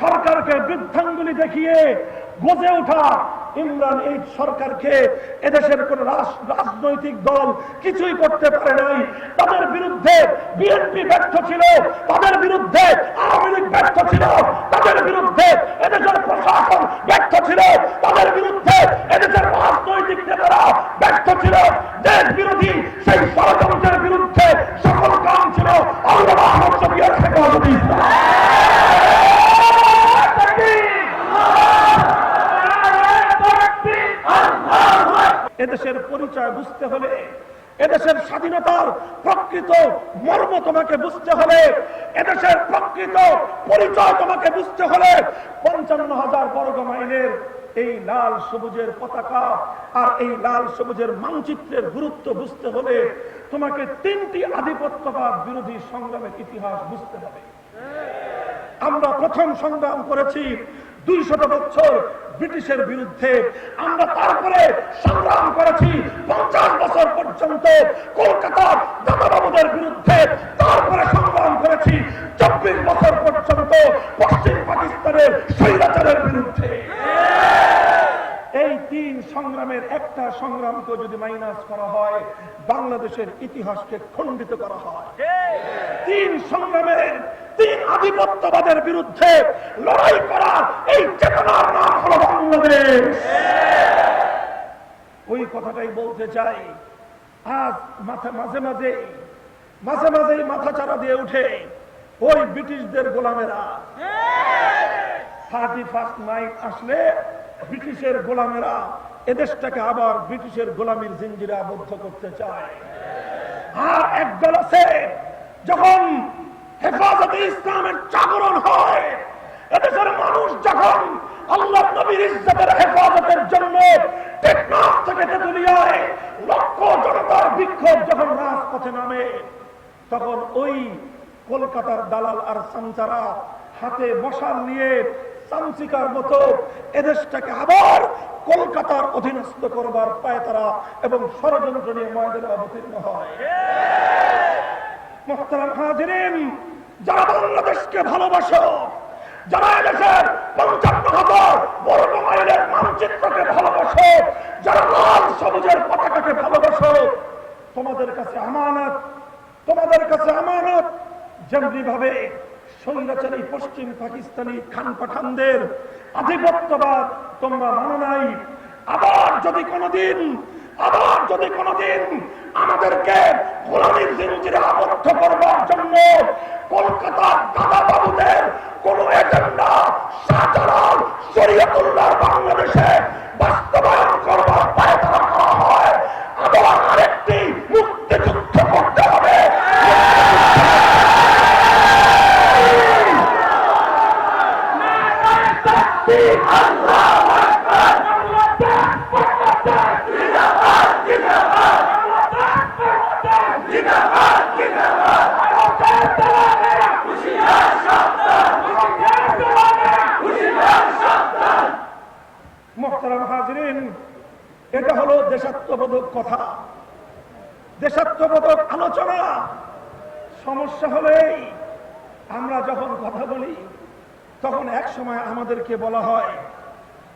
সরকারকে বৃদ্ধাঙ্গুলি দেখিয়ে গজে ওঠা ইমরান এই সরকারকে এদেশের কোন রাজনৈতিক দল কিছুই করতে পারে নাই। তাদের বিরুদ্ধে বিএনপি ব্যর্থ ছিল, তাদের বিরুদ্ধে আওয়ামী লীগ ব্যর্থ ছিল, তাদের বিরুদ্ধে এদেশের প্রশাসন ব্যর্থ ছিল, তাদের বিরুদ্ধে এদেশের রাজনৈতিক নেতারা ব্যর্থ ছিল। দেশ বিরোধী সেই ষড়যন্ত্রের বিরুদ্ধে সকল কাম ছিল। আল্লাহ আহমদ এদেশের পরিচয় বুঝতে হলে, এদেশের স্বাধীনতার প্রকৃত মর্ম তোমাকে বুঝতে হলে, এদেশের প্রকৃত পরিচয় তোমাকে বুঝতে হলে পঞ্চান্ন হাজার বর্গ মাইলের এই লাল সবুজের পতাকা আর এই লাল সবুজের মানচিত্রের গুরুত্ব বুঝতে হলে তোমাকে তিনটি আধিপত্যবাদ বিরোধী সংগ্রামের ইতিহাস বুঝতে হবে। আমরা প্রথম সংগ্রাম করেছি দুই শত বছর ব্রিটিশের বিরুদ্ধে আমরা তারপরে সংগ্রাম করেছি, পঞ্চাশ বছর পর্যন্ত কলকাতার দাদাবাবুদের বিরুদ্ধে তারপরে সংগ্রাম করেছি, চব্বিশ বছর পর্যন্ত পশ্চিম পাকিস্তানের স্বৈরাচারের বিরুদ্ধে। এই তিন সংগ্রামের একটা সংগ্রামকে যদি মাইনাস করা হয় বাংলাদেশের ইতিহাসকে খণ্ডিত করা হয়। তিন সংগ্রামের তিন আধিপত্যবাদের বিরুদ্ধে লড়াই করার এই চেতনার নাম হলো বাংলাদেশ। ওই কথাটাই বলতে চাই আজ মাথা মাঝে মাঝে মাঝে মাঝেই মাথা চারা দিয়ে উঠে ওই ব্রিটিশদের গোলামেরা। থার্টি ফার্স্ট নাইট আসলে ব্রিটিশের গোলামেরা এদেশটাকে আবার ব্রিটিশের গোলামির জিঞ্জিরে আবদ্ধ করতে চায়। আর একদল আছে যখন হেফাজতে ইসলামের জাগরণ হয়, এদেশের মানুষ যখন আল্লাহ নবীর ইজ্জতের হেফাজতের জন্য টেকনাফ থেকে তেতুলিয়ায় লক্ষ জনতার বিক্ষোভ যখন রাজপথে নামে, তখন ওই কলকাতার দালাল আর সামচারা হাতে মশাল নিয়ে সামসিকার মতো এদেশটাকে আবার কলকাতার অধীনস্থ করবার পায় তারা এবং ষড়যন্ত্র নিয়ে ময়দানে অবতীর্ণ হয়। যারা বাংলাদেশকে ভালোবাসো, যারা মাইলের মানচিত্রকে সবুজের তোমাদের কাছে আমানত, তোমাদের কাছে আমানত যেমনি ভাবে স্বৈরাচারী পশ্চিম পাকিস্তানি খান পাঠানদের আধিপত্যবাদ তোমরা মানো নাই। আবার যদি কোনোদিন, আবার যদি কোনোদিন আমাদেরকে গোলামীর জিঞ্জিরে আবদ্ধ করবার জন্য কলকাতার দাদা বাবুদের কোন এজেন্ডা শাহজালাল শরীয়তুল্লাহ বাংলাদেশে বাস্তবায়ন করবার পায়তারা করা হয় আবার আরেকটি মুক্তিযুদ্ধ করতে হবে মোহতারাম হাজরিন এটা হলো দেশাত্মবোধক কথা দেশাত্মবোধক আলোচনা সমস্যা হলেই আমরা যখন কথা বলি তখন এক সময় আমাদেরকে বলা হয়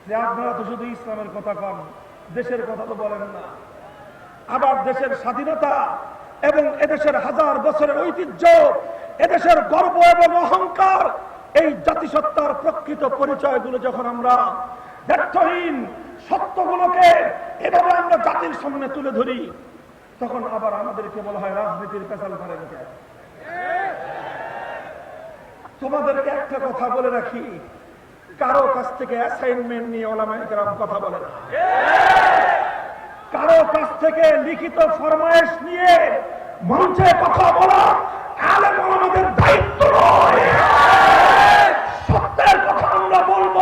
যে আপনারা তো শুধু ইসলামের কথা কন, দেশের কথা তো বলেন না। আবার দেশের স্বাধীনতা এবং এদেশের হাজার বছরের ঐতিহ্য, এদেশের গর্ব এবং অহংকার, এই জাতিসত্তার প্রকৃত পরিচয়গুলো যখন আমরা ব্যর্থহীন সত্যগুলোকে এভাবে আমরা জাতির সামনে তুলে ধরি, তখন আবার আমাদেরকে বলা হয় রাজনীতির পেশাল করেন তোমাদেরকে একটা কথা বলে রাখি কারও কাছ থেকে অ্যাসাইনমেন্ট নিয়ে ওলামাই গ্রাম কথা বলে না। কারও কাছ থেকে লিখিত ফরমায়েশ নিয়ে মঞ্চে কথা বলা আলেম আমাদের দায়িত্ব নয় সত্যের কথা আমরা বলব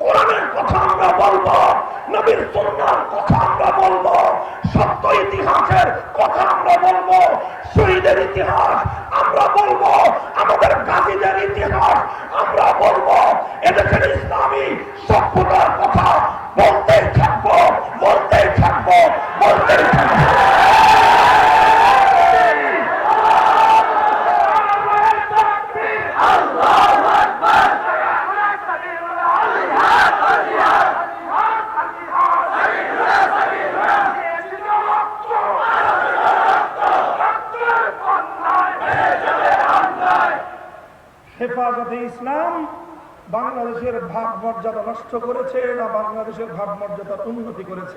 কোরআনের কথা আমরা বলব নবীর সুন্নার কথা আমরা বলব, সত্য ইতিহাসের কথা আমরা বলব, শহীদের ইতিহাস আমরা বলব, আমাদের গাজীদের ইতিহাস আমরা বলব, এদেশের ইসলামী সভ্যতার কথা বলতেই থাকব বলতেই থাকব বলতেই থাকব। হেফাজতে ইসলাম বাংলাদেশের ভাব মর্যাদা নষ্ট করেছে না বাংলাদেশের ভাব মর্যাদার উন্নতি করেছে?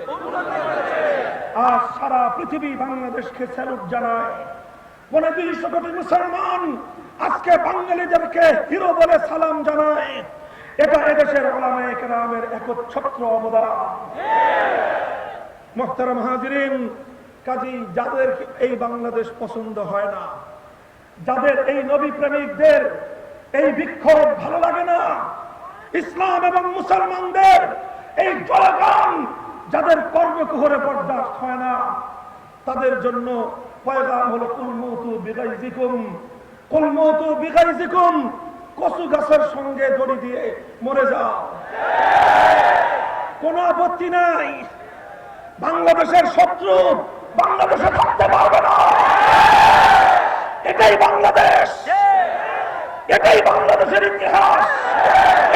আজ সারা পৃথিবী বাংলাদেশকে স্যালুট জানায়। পনেরো দুইশো কোটি মুসলমান আজকে বাঙালিদেরকে হিরো বলে সালাম জানায়। এটা এদেশের ওলামায়ে কেরামের একচ্ছত্র অবদান। মোহতারাম হাজিরিন, কাজী যাদের এই বাংলাদেশ পছন্দ হয় না, যাদের এই নবী প্রেমিকদের এই বিক্ষোভ ভালো লাগে না। ইসলাম এবং মুসলমানদের এই জলগান যাদের কর্মকুহরে বরদাস্ত হয় না, তাদের জন্য বাংলাদেশের শত্রু বাংলাদেশে থাকতে পারবে না। এটাই বাংলাদেশ। এটাই বাংলাদেশের ইতিহাস।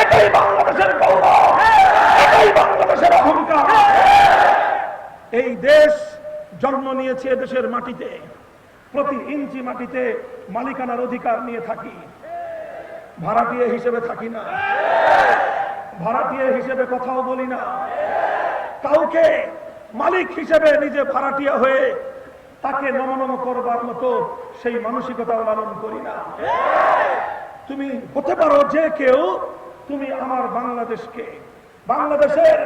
এটাই বাংলাদেশের গৌরব। এটাই বাংলাদেশের অহংকার। এই দেশ জন্ম নিয়েছে দেশের মাটিতে। প্রতি ইঞ্চি মাটিতে মালিকানার অধিকার নিয়ে থাকি। ভাড়াটিয়ে হিসেবে থাকি না। ভাড়াটিয়ে হিসেবে কথাও বলি না। কাউকে মালিক হিসেবে নিজে ভাড়াটিয়া হয়ে তাকে নমনম করবার মতো সেই মানসিকতা লালন করি না। তুমি হতে পারো যে কেউ, তুমি আমার বাংলাদেশকে, বাংলাদেশের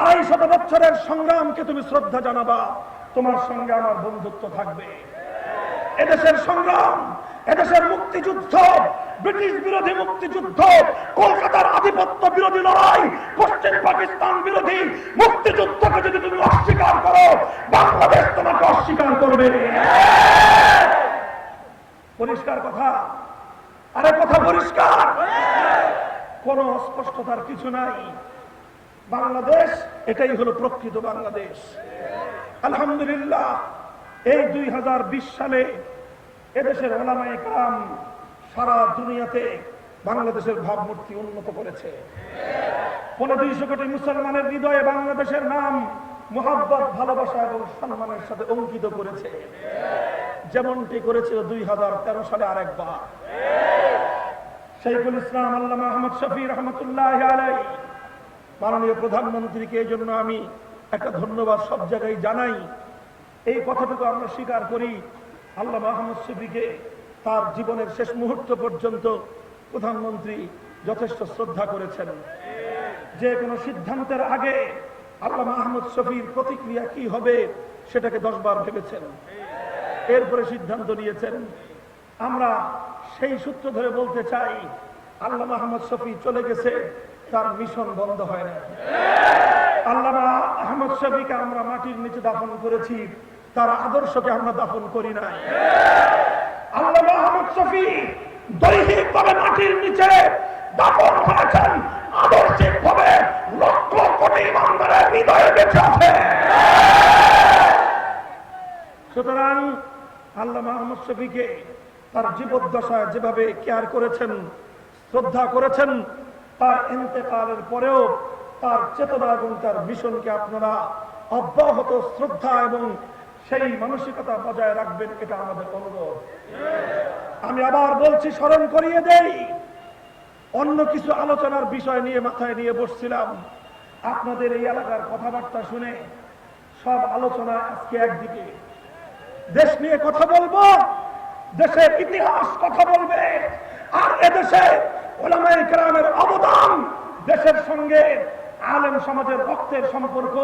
আড়াই শত বছরের সংগ্রামকে তুমি শ্রদ্ধা জানাবা। তোমার সঙ্গে আমার বন্ধুত্ব থাকবে। এদেশের সংগ্রাম, এদেশের মুক্তিযুদ্ধ, ব্রিটিশ বিরোধী মুক্তিযুদ্ধ, কলকাতার আধিপত্য বিরোধী লড়াই, পশ্চিম পাকিস্তান বিরোধী মুক্তিযুদ্ধকে যদি তুমি অস্বীকার করো, বাংলাদেশ তোমাকে অস্বীকার করবে। পরিষ্কার কথা আরে কথা পরিষ্কার। কোন স্পষ্টতার কিছু নাই। বাংলাদেশ, এটাই হলো প্রকৃত বাংলাদেশ। আলহামদুলিল্লাহ, এই দুই হাজার বিশ সালে এদেশের ওলামায়ে কাম সারা দুনিয়াতে বাংলাদেশের ভাবমূর্তি উন্নত করেছে। পনেরো দুইশো কোটি মুসলমানের হৃদয়ে বাংলাদেশের নাম, মোহাব্বত, ভালোবাসা এবং সম্মানের সাথে অঙ্কিত করেছে। যেমনটি করেছিল দুই হাজার তেরো সালে আরেকবার। শৈখুল ইসলাম আল্লাহ আহমদ শফি রহমতুল্লাহ আলাই মাননীয় প্রধানমন্ত্রীকে এই জন্য আমি একটা ধন্যবাদ সব জায়গায় জানাই। এই কথাটুকু আমরা স্বীকার করি আল্লাহ মাহমদ শফিকে তার জীবনের শেষ মুহূর্ত পর্যন্ত প্রধানমন্ত্রী যথেষ্ট শ্রদ্ধা করেছেন। যে কোনো সিদ্ধান্তের আগে আল্লাহ মাহমুদ শফির প্রতিক্রিয়া কি হবে সেটাকে দশবার ভেবেছেন। এরপরে সিদ্ধান্ত নিয়েছেন। আমরা সেই সূত্র ধরে বলতে চাই, আল্লাহ মাহমুদ শফি চলে গেছে, তার মিশন বন্ধ হয় না আল্লাহ আহমদ শফিকে আমরা মাটির নিচে দাফন করেছি, তার আদর্শকে আমরা দাফন করি নাই। আল্লাহ আহমদ শফি দৈহিক ভাবে মাটির নিচে দাফন হয়েছেন আদর্শিক ভাবে লক্ষ কোটি ইমানদারের হৃদয়ে বেঁচে আছে। সুতরাং আল্লাহ মাহমুদ শফিকে তার জীবদ্দশায় যেভাবে কেয়ার করেছেন, শ্রদ্ধা করেছেন, তার ইন্তেকালের পরেও তার চেতনা এবং তার মিশনকে আপনারা অব্যাহত শ্রদ্ধা এবং সেই মানসিকতা বজায় রাখবেন, এটা আমাদের অনুরোধ। আমি আবার বলছি, স্মরণ করিয়ে দেই, অন্য কিছু আলোচনার বিষয় নিয়ে মাথায় নিয়ে বসছিলাম। আপনাদের এই এলাকার কথাবার্তা শুনে সব আলোচনা আজকে একদিকে। দেশ নিয়ে কথা বলব দেশের ইতিহাস কথা বলবে আর এদেশে ওলামায়ে কেরামের অবদান দেশের সঙ্গে আলেম সমাজের রক্তের সম্পর্ক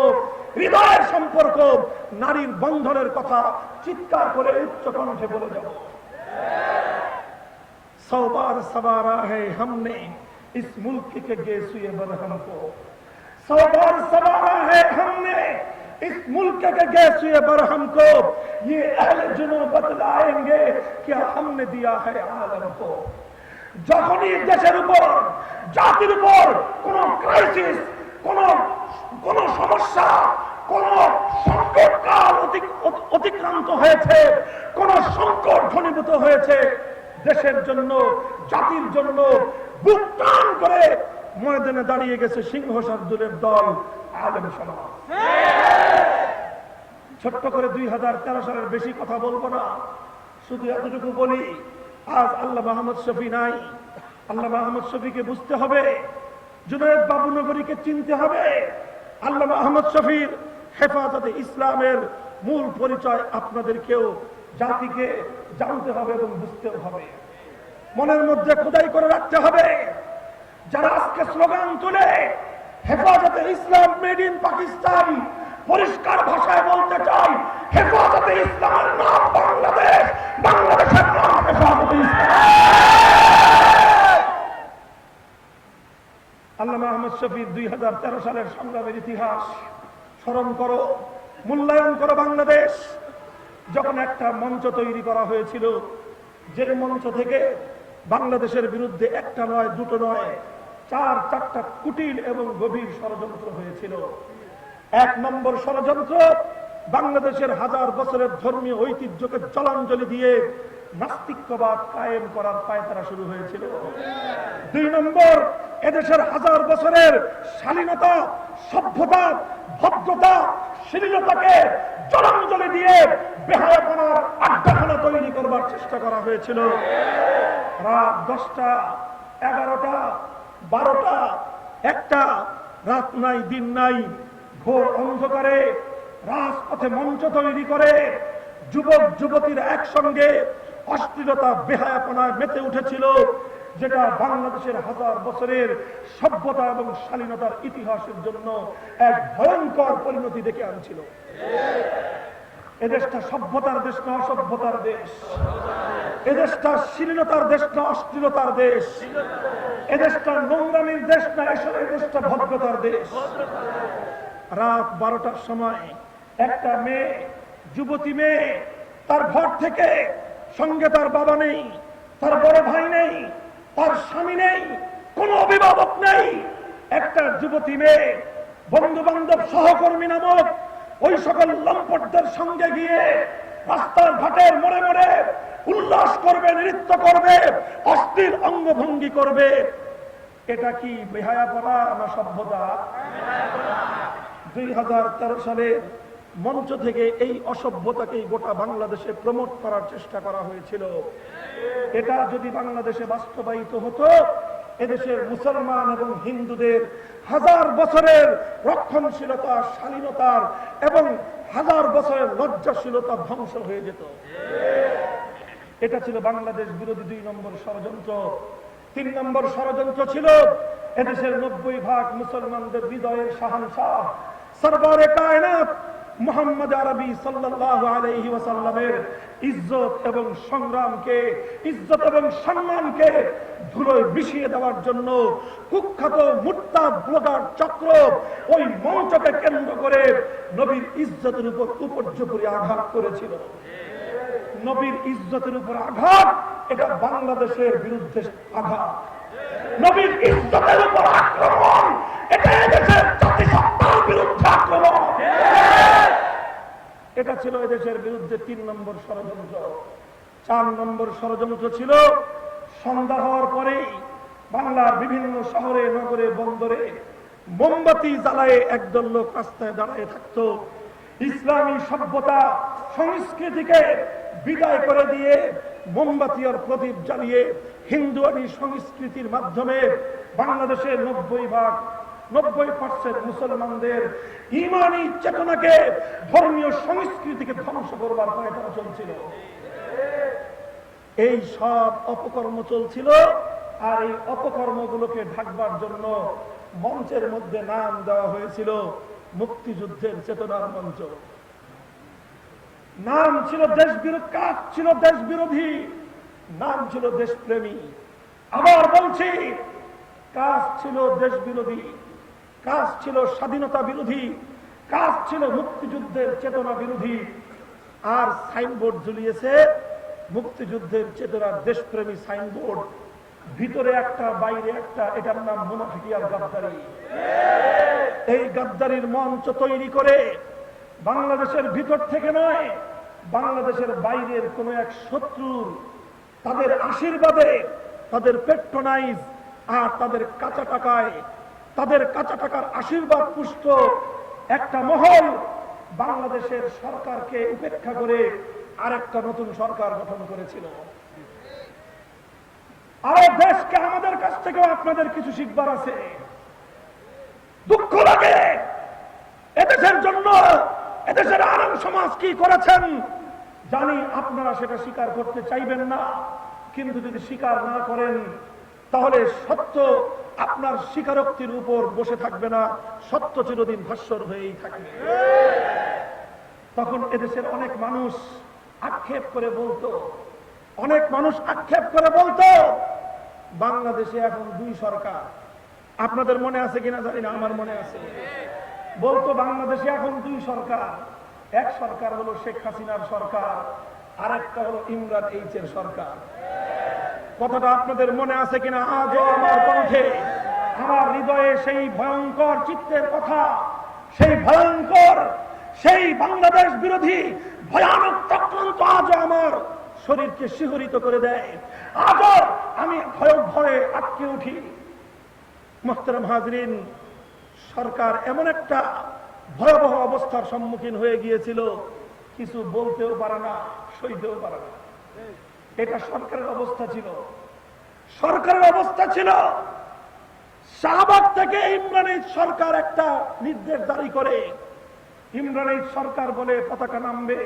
হৃদয়ের সম্পর্ক নারীর বন্ধনের কথা চিৎকার করে উচ্চ কণ্ঠে বলে যাব सौ बार सवारा है हमने इस मुल्क के गेसुए बरहम को सौ बार सवारा है हमने इस मुल्क के गेसुए बरहम को ये अहल जुनू बतलाएंगे क्या हमने दिया है आलम को যখনই দেশের উপর জাতির উপর কোন ক্রাইসিস কোন কোন সমস্যা কোন সংকটকাল অতি- অতি- অতিক্রান্ত হয়েছে কোন সংকট ঘনীভূত হয়েছে দেশের জন্য জাতির জন্য বুক টান করে ময়দানে দাঁড়িয়ে গেছে সিংহ শার্দুলের দল আলেম সমাজ ছোট্ট করে দুই হাজার তেরো সালের বেশি কথা বলব না। শুধু এতটুকু বলি, আজ আল্লাহ মাহমদ শফি নাই। আল্লাহ আহমদ শফিকে বুঝতে হবে, জুনায়দ বাবুনগরীকে চিনতে হবে। আল্লাহ আহমদ শফির হেফাজতে ইসলামের মূল পরিচয় আপনাদেরকেও জাতিকে জানতে হবে এবং বুঝতে হবে। মনের মধ্যে খোদাই করে রাখতে হবে, যারা আজকে স্লোগান তুলে, হেফাজতে ইসলাম মেড ইন পাকিস্তান, পরিষ্কার হেফাজতে যখন একটা মঞ্চ তৈরি করা হয়েছিল, যে মঞ্চ থেকে বাংলাদেশের বিরুদ্ধে একটা নয়, দুটো নয়, চার, চারটা কুটিল এবং গভীর ষড়যন্ত্র হয়েছিল। এক নম্বর ষড়যন্ত্র বাংলাদেশের হাজার বছরের ধর্মীয় ঐতিহ্যকে জলাঞ্জলি দিয়ে নাস্তিক্যবাদ কায়েম করার পায়তারা শুরু হয়েছিল। দুই নম্বর, এদেশের হাজার বছরের শালীনতা, সভ্যতা, ভদ্রতা শ্লীলতাকে জলাঞ্জলি দিয়ে বেহায়াপনার আড্ডাখানা তৈরি করবার চেষ্টা করা হয়েছিল। রাত দশটা, এগারোটা, বারোটা, একটা, রাত নাই, দিন নাই, ঘোর অন্ধকারে রাজপথে মঞ্চ তৈরি করে যুবক, যুবতীরা একসঙ্গে অশ্লীলতা বেহায়াপনায় মেতে উঠেছিল, যেটা বাংলাদেশের হাজার বছরের সভ্যতা এবং শালীনতার ইতিহাসের জন্য এক ভয়ঙ্কর পরিণতি ডেকে আনছিল। এদেশটা সভ্যতার দেশ না অসভ্যতার দেশ। এদেশটা শ্লীলতার দেশ না অশ্লীলতার দেশ। এদেশটা নোংরামির দেশ না এসব এদেশটা ভদ্রতার দেশ। রাত বারোটার সময় একটা মেয়ে, যুবতী মেয়ে, তার ঘর থেকে সঙ্গে তার বাবা নেই, তার বড় ভাই নেই, তার স্বামী নেই, কোন অভিভাবক নেই। একটা যুবতী মেয়ে বন্ধু বান্ধব সহকর্মী নামক ওই সকল লম্পটদের সঙ্গে গিয়ে রাস্তার ঘাটের মোড়ে মোড়ে উল্লাস করবে, নৃত্য করবে, অস্থির অঙ্গভঙ্গি করবে। এটা কি বেহায়া পড়া না সভ্যতা? দুই হাজার তেরো সালে মঞ্চ থেকে এই অসভ্যতাকেই গোটা বাংলাদেশে প্রমোট করার চেষ্টা করা হয়েছিল। এটা যদি বাংলাদেশে বাস্তবায়িত হতো, এদেশের মুসলমান এবং হিন্দুদের হাজার বছরের রক্ষণশীলতা, শালীনতার এবং হাজার বছরের লজ্জাশীলতা ধ্বংস হয়ে যেত। এটা ছিল বাংলাদেশ বিরোধী দুই নম্বর ষড়যন্ত্র। তিন নম্বর ষড়যন্ত্র ছিল এদেশের নব্বই ভাগ মুসলমানদের হৃদয়ের শাহানশাহ। সরবরে কায়নাত মোহাম্মদ আরবি সাল্লাল্লাহু আলাইহি ওয়াসাল্লামের ইজ্জত এবং সংগ্রামকে, ইজ্জত এবং সম্মানকে ধুলোয় মিশিয়ে দেওয়ার জন্য কুখ্যাত মুত্তা ব্লগার চক্র ওই মঞ্চকে কেন্দ্র করে নবীর ইজ্জতের উপর উপর্যুপরি আঘাত করেছিল। নবীর ইজ্জতের উপর আঘাত, এটা বাংলাদেশের বিরুদ্ধে আঘাত। নবীর ইজ্জতের উপর আক্রমণ এটা এদেশের এটা ছিল এদেশের বিরুদ্ধে তিন নম্বর ষড়যন্ত্র। চার নম্বর ষড়যন্ত্র ছিল সন্ধ্যা হওয়ার পরেই বাংলার বিভিন্ন শহরে, নগরে, বন্দরে মোমবাতি জ্বালায় একদল লোক রাস্তায় দাঁড়ায় থাকতো। ইসলামী সভ্যতা সংস্কৃতিকে বিদায় করে দিয়ে মোমবাতি আর প্রদীপ জ্বালিয়ে হিন্দুয়ানি সংস্কৃতির মাধ্যমে বাংলাদেশের নব্বই ভাগ নব্বই পার্সেন্ট মুসলমানদের ইমানি চেতনাকে ধর্মীয় সংস্কৃতিকে ধ্বংস করবার পায়তারা চলছিল। এই সব অপকর্ম চলছিল আর এই অপকর্মগুলোকে ঢাকবার জন্য মঞ্চের মধ্যে নাম দেওয়া হয়েছিল মুক্তিযুদ্ধের চেতনার মঞ্চ। নাম ছিল দেশ বিরোধী কাজ ছিল দেশ বিরোধী নাম ছিল দেশপ্রেমী। আবার বলছি, কাজ ছিল দেশ বিরোধী কাজ ছিল স্বাধীনতা বিরোধী, কাজ ছিল মুক্তিযুদ্ধের চেতনা বিরোধী। আর সাইনবোর্ড ঝুলিয়েছে মুক্তিযুদ্ধের চেতনার দেশপ্রেমী সাইনবোর্ড। ভিতরে একটা, বাইরে একটা, এটার নাম মুনাফিকি গাদ্দারি। এই গাদ্দারির মঞ্চ তৈরি করে বাংলাদেশের ভিতর থেকে নয়, বাংলাদেশের বাইরের কোন এক শত্রুর তাদের আশীর্বাদে তাদের পেট্রোনাইজ আর তাদের কাঁচা টাকায় তাদের কাঁচা টাকার আশীর্বাদ পুষ্ট একটা মহল বাংলাদেশের সরকারকে উপেক্ষা করে আরেকটা নতুন সরকার গঠন করেছিল। আরে দেশকে আমাদের কাছ থেকেও আপনাদের কিছু শিখবার আছে। দুঃখ লাগে। এদেশের জন্য, এদেশের আরাম সমাজ কি করেছেন জানি আপনারা সেটা স্বীকার করতে চাইবেন না। কিন্তু যদি স্বীকার না করেন, তাহলে সত্য আপনার স্বীকারোক্তির উপর বসে থাকবে না, সত্য চিরদিন ভাস্বর হয়েই থাকবে। তখন এদেশের অনেক মানুষ আক্ষেপ করে বলতো, অনেক মানুষ আক্ষেপ করে বলতো, বাংলাদেশে এখন দুই সরকার। আপনাদের মনে আছে কিনা জানি না, আমার মনে আছে। বলতো, বাংলাদেশে এখন দুই সরকার। এক সরকার হলো শেখ হাসিনার সরকার আর একটা হলো ইমরান এইচ এর সরকার। কথাটা আপনাদের মনে আছে কিনা আজও আমার কণ্ঠে? আমার হৃদয়ে সেই ভয়ঙ্কর চিত্রের কথা, সেই ভয়ঙ্কর, সেই বাংলাদেশ বিরোধী ভয়ানক চক্রান্ত আজও আমার শরীরকে শিহরিত করে দেয়। আজও আমি ভয় ভয়ে আটকে উঠি। মোহতারাম হাজরিন, সরকার এমন একটা ভয়াবহ অবস্থার সম্মুখীন হয়ে গিয়েছিল, কিছু বলতেও পারে না, সইতেও পারে না। এটা সরকারের অবস্থা ছিল। সরকারের অবস্থা ছিল শাহবাগ থেকে ইমরান সরকার একটা নির্দেশ জারি করে। ইমরান সরকার বলে পতাকা নামবে,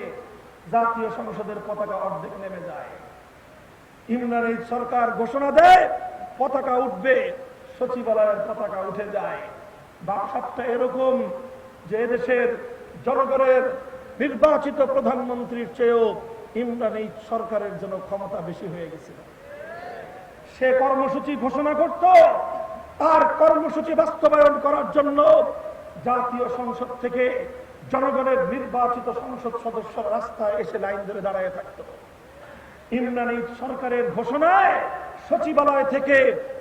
জাতীয় সংসদের পতাকা অর্ধেক নেমে যায়। ইমরান সরকার ঘোষণা দেয়, পতাকা উঠবে, সচিবালয়ের পতাকা উঠে যায়। বাকসাতটা এরকম যে দেশের জনগণের নির্বাচিত প্রধানমন্ত্রীর চেয়েও ইমরান এই সরকারের জন্য ক্ষমতা বেশি হয়ে গেছিল। সে কর্মসূচি ঘোষণা করত তার কর্মসূচি বাস্তবায়ন করার জন্য জাতীয় সংসদ থেকে জনগণের নির্বাচিত সংসদ সদস্য রাস্তায় এসে লাইন ধরে দাঁড়ায় থাকত। ইমরান সরকারের ঘোষণায় সচিবালয় থেকে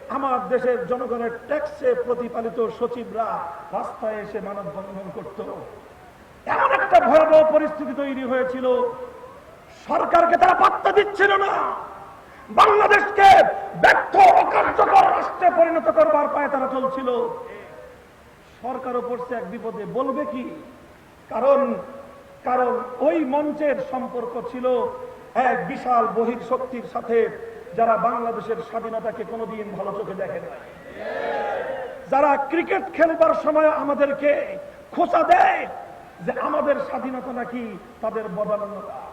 আমার দেশের জনগণের ট্যাক্সে প্রতিপালিত সচিবরা রাস্তায় এসে মানববন্ধন করত। এমন একটা ভয়াবহ পরিস্থিতি তৈরি হয়েছিল। সরকারকে তারা পাত্তা দিচ্ছিল না। বাংলাদেশকে ব্যর্থ, অকার্যকর রাষ্ট্রে পরিণত করবার পায়ে তারা চলছিল। সরকারও পড়ছে এক বিপদে। বলবে কি? কারণ কারণ ওই মঞ্চের সম্পর্ক ছিল এক বিশাল বহির শক্তির সাথে যারা বাংলাদেশের স্বাধীনতাকে কোনোদিন ভালো চোখে দেখে না যারা ক্রিকেট খেলবার সময় আমাদেরকে খোঁচা দেয় যে আমাদের স্বাধীনতা নাকি তাদের বদান্যতা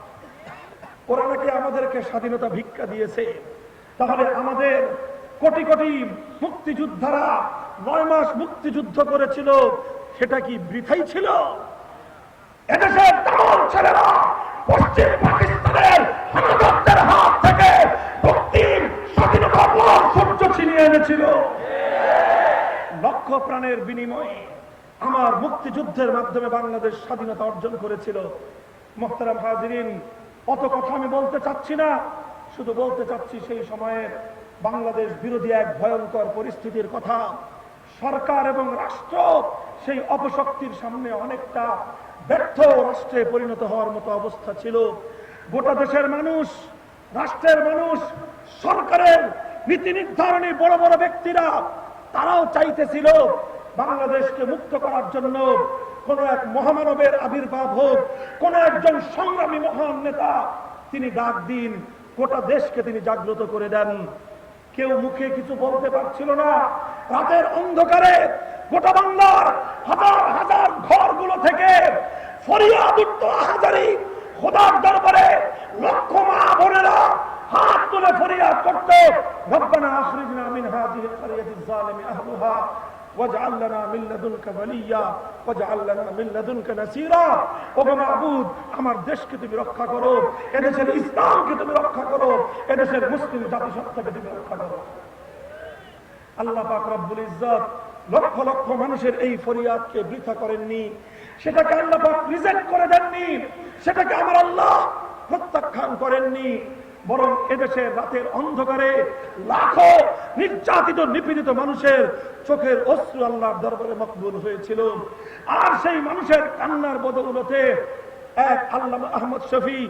ওরা নাকি আমাদেরকে স্বাধীনতা ভিক্ষা দিয়েছে। তাহলে আমাদের কোটি কোটি মুক্তিযোদ্ধারা নয় মাস মুক্তিযুদ্ধ করেছিল, সেটা কি বৃথাই ছিল? এদেশের তামাম ছেলেরা পশ্চিম পাকিস্তানের হানাদারদের হাত থেকে মুক্তির স্বাধীনতার লাল সূর্য ছিনিয়ে এনেছিল। লক্ষ প্রাণের বিনিময়ে আমার মুক্তিযুদ্ধের মাধ্যমে বাংলাদেশ স্বাধীনতা অর্জন করেছিল। মোহতারাম হাজিরিন অত কথা আমি বলতে চাচ্ছি না। শুধু বলতে চাচ্ছি সেই সময়ের বাংলাদেশ বিরোধী এক ভয়ঙ্কর পরিস্থিতির কথা। সরকার এবং রাষ্ট্র সেই অপশক্তির সামনে অনেকটা ব্যর্থ রাষ্ট্রে পরিণত হওয়ার মতো অবস্থা ছিল। গোটা দেশের মানুষ, রাষ্ট্রের মানুষ, সরকারের নীতি নির্ধারণী বড় বড় ব্যক্তিরা, তারাও চাইতেছিল বাংলাদেশকে মুক্ত করার জন্য কোন এক মহামানবের আবির্ভাব হোক, কোন একজন সংগ্রামী মহান নেতা, তিনি ডাক দিন, গোটা দেশকে তিনি জাগ্রত করে দেন। কেউ মুখে কিছু বলতে পারছিল না। রাতের অন্ধকারে গোটা বাংলার হাজার হাজার ঘরগুলো থেকে ফরিয়াদ হাজারি খোদার দরবারে লক্ষ মা বোনেরা হাত তুলে ফরিয়াদ করত। রব্বানা আখরিজনা মিন واجعل لنا من لدنك وليا واجعل لنا من لدنك نصيرا ওগো মাবুদ আমার দেশকে তুমি রক্ষা করো এদেশের ইসলামকে তুমি রক্ষা করো এদেশের মুসলিম জাতিসত্তাকে তুমি রক্ষা করো আল্লাহ পাক রব্বুল ইজ্জত লক্ষ লক্ষ মানুষের এই ফরিয়াদকে বৃথা করেননি সেটাকে আল্লাহ পাক রিজেক্ট করে দেননি সেটাকে আমার আল্লাহ প্রত্যাখ্যান করেননি বরং এদেশের রাতের অন্ধকারে লাখো নির্যাতিত, নিপীড়িত মানুষের চোখের অশ্রু আল্লাহর দরবারে মকবুল হয়েছিল। আর সেই মানুষের কান্নার বদৌলতে এক আল্লাহ আহমদ শফি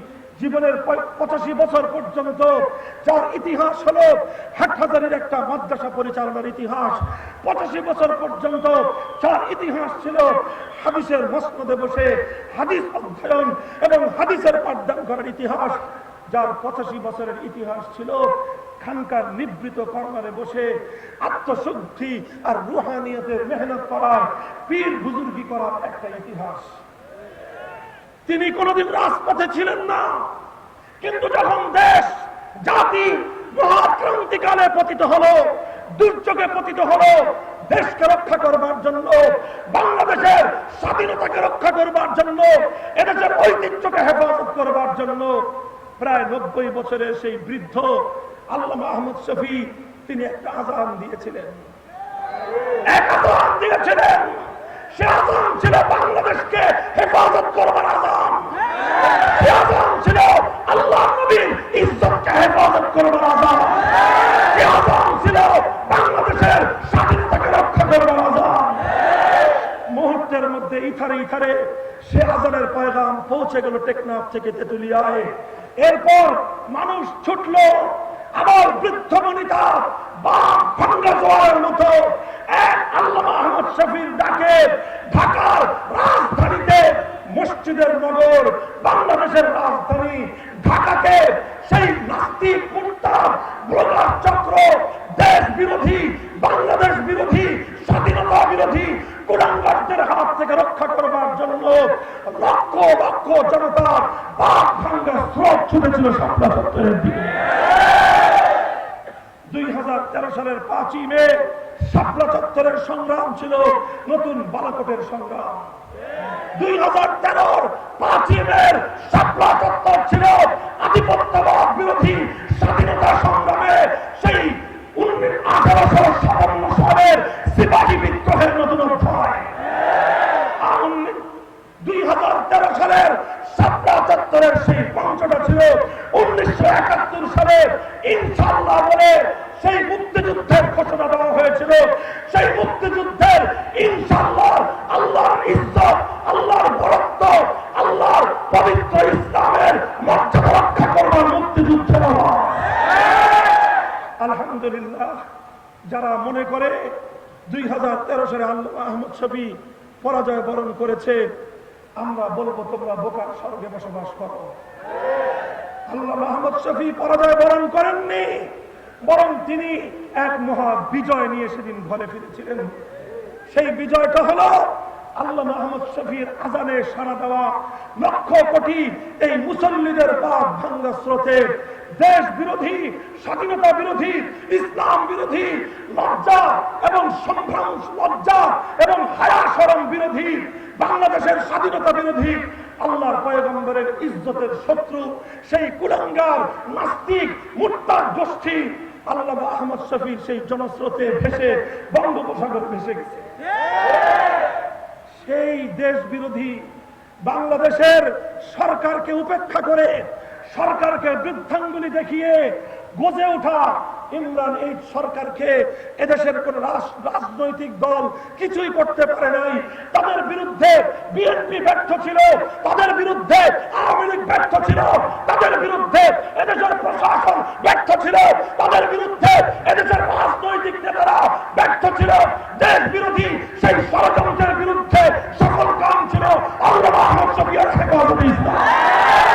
জীবনের পঁচাশি বছর পর্যন্ত যার ইতিহাস হলো হাটহাজারের একটা মাদ্রাসা পরিচালনার ইতিহাস। পঁচাশি বছর পর্যন্ত যার ইতিহাস ছিল হাদিসের মসনদে বসে হাদিস অধ্যয়ন এবং হাদিসের পাঠদান করার ইতিহাস। যার পঁচাশি বছরের ইতিহাস ছিল, খানকার নিবৃত কর্নারে বসে আত্মশুদ্ধি আর রুহানিয়তের মেহনত করার, পীর বুজুর্গি করার একটা ইতিহাস। তিনি কোনোদিন রাজপথে ছিলেন না, কিন্তু যখন দেশ, জাতি মহাক্রান্তিকালে পতিত হলো, দুর্যোগে পতিত হলো, দেশকে রক্ষা করবার জন্য, বাংলাদেশের স্বাধীনতাকে রক্ষা করবার জন্য, এদেশের ঐতিহ্যকে হেফাজত করবার জন্য প্রায় নব্বই বছরের সেই বৃদ্ধ আল্লাহ মাহমুদ শফি, তিনি একটা আজান দিয়েছিলেন। দিয়েছিলেন। সে আজান ছিল বাংলাদেশকে হেফাজত করবার আজান। আজান ছিল আল্লাহ নবীর ইজ্জতকে হেফাজত করবার আজান। আজান ছিল বাংলাদেশের স্বাধীনতাকে রক্ষা করবার আজান মধ্যে ইথারে ইথারে সে আজানের পয়গাম পৌঁছে গেল টেকনাফ থেকে তেতুলিয়ায়। এরপর মানুষ ছুটলো, আবার বৃদ্ধ ঢাকাকে সেই চক্র দেশ বিরোধী, বাংলাদেশ বিরোধী, স্বাধীনতা বিরোধী কুলাঙ্গারদের হাত থেকে রক্ষা করবার জন্য লক্ষ লক্ষ জনতা বাপ ভাঙ্গা স্রোত ছুটেছিল শাপলা দিকে। দুই হাজার তেরো সালের পাঁচই মে শাপলা চত্বরের সংগ্রাম ছিল নতুন বালাকোটের সংগ্রাম। দুই হাজার তেরোর পাঁচই মের শাপলা চত্বর ছিল আধিপত্যবাদ বিরোধী স্বাধীনতা সংগ্রামে সেই আঠারোশো সাতান্ন সালের সিপাহী বিদ্রোহের নতুন অধ্যায় দুই হাজার তেরো সালের সাতটা চত্বরের সেই পঞ্চটা ছিল উনিশশো একাত্তর সালে ইনশাল্লাহ বলে সেই মুক্তিযুদ্ধের ঘোষণা দেওয়া হয়েছিল সেই মুক্তিযুদ্ধের ইনশাল্লাহ আল্লাহর ইজ্জত আল্লাহর বরত্ব আল্লাহর পবিত্র ইসলামের মর্যাদা রক্ষা করবার মুক্তিযুদ্ধ আলহামদুলিল্লাহ যারা মনে করে দুই হাজার তেরো সালে আল্লাহ আহমদ শফি পরাজয় বরণ করেছে, আমরা বলব তোমরা বোকার স্বর্গে বসবাস করো। আল্লাহ মোহাম্মদ শফি পরাজয় বরণ করেননি, বরং তিনি এক মহা বিজয় নিয়ে সেদিন ঘরে ফিরেছিলেন। সেই বিজয়টা হলো আল্লাহ মাহমদ শফির আজানে সারা দেওয়া লক্ষ কোটি এই মুসল্লিদের পাপ ভাঙ্গা স্রোতে দেশ বিরোধী, স্বাধীনতা বিরোধী, ইসলাম বিরোধী, লজ্জা এবং সম্ভ্রম, লজ্জা এবং হায়া সরম বিরোধী, বাংলাদেশের স্বাধীনতা বিরোধী, আল্লাহর পয়গম্বরের ইজ্জতের শত্রু, সেই কুলাঙ্গার, নাস্তিক, মুক্তার গোষ্ঠী, আল্লাহ আহমদ শফির সেই জনস্রোতে ভেসে বঙ্গোপসাগর ভেসে গেছে। সেই দেশ বিরোধী বাংলাদেশের সরকারকে উপেক্ষা করে সরকারকে বৃদ্ধাঙ্গুলি দেখিয়ে গজে ওঠা ইমরান এই সরকারকে এদেশের কোন রাজনৈতিক দল কিছুই করতে পারে নাই। তাদের বিরুদ্ধে বিএনপি ব্যর্থ ছিল, তাদের বিরুদ্ধে আওয়ামী লীগ ব্যর্থ ছিল, তাদের বিরুদ্ধে এদেশের প্রশাসন ব্যর্থ ছিল, তাদের বিরুদ্ধে এদেশের রাজনৈতিক নেতারা ব্যর্থ ছিল। দেশ বিরোধী সেই ষড়যন্ত্রের বিরুদ্ধে সকল কাম ছিল। আল্লাহ আহমদ শফিয়ার হেফাজত ইসলাম